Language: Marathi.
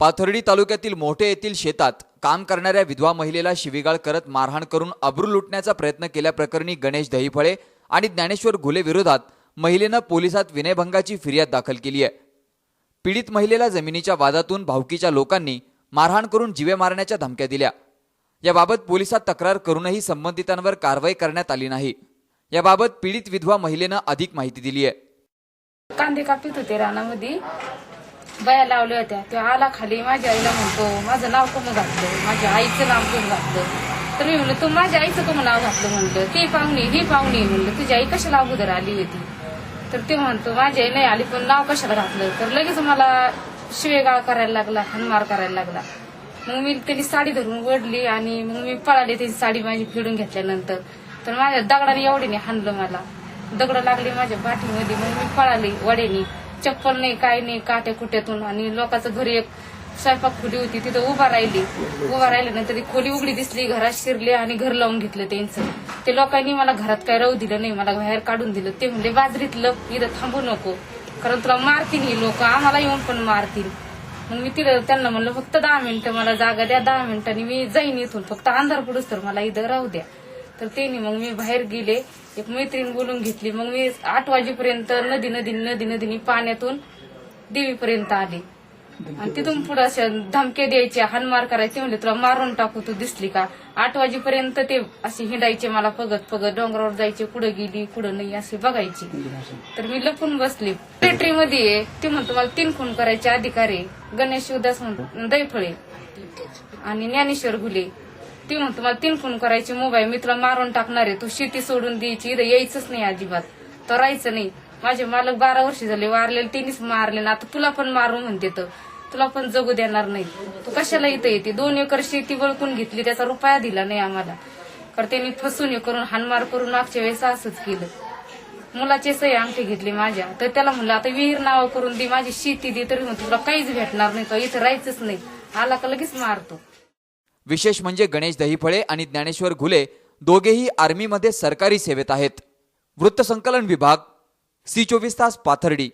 पाथर्डी तालुक्यातील मोठे येथील शेतात काम करणाऱ्या विधवा महिलेला शिवीगाळ करत मारहाण करून अब्रू लुटण्याचा प्रयत्न केल्याप्रकरणी गणेश दहीफळे आणि ज्ञानेश्वर घुले विरोधात महिलेनं पोलिसात विनयभंगाची फिर्याद दाखल केली आहे. पीडित महिलेला जमिनीच्या वादातून भावकीच्या लोकांनी मारहाण करून जीवे मारण्याच्या धमक्या दिल्या. याबाबत पोलिसात तक्रार करूनही संबंधितांवर कारवाई करण्यात आली नाही. याबाबत पीडित विधवा महिलेनं अधिक माहिती दिली आहे. कांदे कापीत होते रानामध्ये. बाया लावल्या होत्या. तो आला खाली माझ्या आईला म्हणतो माझं नाव कम घातलं? माझ्या आईचं नाव कम घातलं? तर मी म्हणलं तू माझ्या आईचं कम नाव घातलं? म्हणलं ती पाहुणी ही पाहुणी. म्हणलं तुझी आई कशाला अगोदर आली होती? तर ते म्हणतो माझी आई नाही आली पण नाव कशाला घातलं? तर लगेच मला शिवेगाळ करायला लागला हनमार करायला लागला. मग मी त्यांनी साडी धरून ओढली आणि मग मी पळाले त्याची साडी माझी फिरून घेतल्यानंतर. तर माझ्या दगडाने एवढीने हाणलं मला. दगड लागली माझ्या पाठीमध्ये मग मी पळाली वडेनी. चप्पल नाही काय नाही काट्या कुट्यातून. आणि लोकांचं घरी एक स्वयंपाक खोली होती तिथं उभा राहिली. उभा राहिल्यानंतर ती खोली उघडी दिसली घरात शिरले आणि घर लावून घेतलं त्यांचं. ते लोकांनी मला घरात काय राहू दिलं नाही मला बाहेर काढून दिलं. ते म्हणले बाजरीतलं इथं थांबू नको. कारण तुला मारतील ही लोक आम्हाला येऊन पण मारतील. मग मी तिथं त्यांना म्हणलं फक्त दहा मिनिटं मला जागा द्या दहा मिनिटांनी मी जाईन इथून. फक्त अंधार पडूस तर मला इथं राहू द्या. तर त्यांनी मग मी बाहेर गेले. एक मैत्रीण बोलून घेतली. मग मी आठ वाजेपर्यंत नदी नदी नदी नदीने पाण्यातून देवीपर्यंत आले. आणि तिथून पुढे अशा धमके द्यायचे हानमार करायचे म्हणजे तुला मारून टाकू तू दिसली का? आठ वाजेपर्यंत ते असे हिंडायचे मला पगत पगत डोंगरावर जायचे कुठं गेली कुठं नाही असे बघायचे. तर मी लपून बसले. मिलिटरी मध्ये. ते म्हणतो मला तीन खून करायचे अधिकार गणेश शिवदास म्हणतो दैफळे आणि ज्ञानेश्वर घुले. तीन म्हणतो मला तीन फोन करायचे. मोबाईल मी तुला मारून टाकणार आहे. तू शेती सोडून द्यायची. इथं यायचंच नाही अजिबात. तर राहायचं नाही. माझे मालक बारा वर्ष झाले. वारलेले तिनेच मारले. ना आता तुला पण मारू म्हणते तर. तुला पण जगू देणार नाही. तू कशाला इथं येते? दोन एकर शेती वळकून घेतली. त्याचा रुपया दिला नाही आम्हाला. कारण त्यांनी फसून करून हानमार करून मागच्या वेळेस असंच केलं. मुलाचे सही अंगठी घेतली माझ्या. तर त्याला म्हणलं आता विहीर नाव करून दे. माझी शेती दे तरी म्हणतो तुला काहीच भेटणार नाही. तो इथं राहायचंच नाही. आला का लगेच मारतो. विशेष म्हणजे गणेश दहीफळे आणि ज्ञानेश्वर घुले दोघेही आर्मीमध्ये सरकारी सेवेत आहेत. वृत्तसंकलन विभाग सी चोवीस तास पाथर्डी.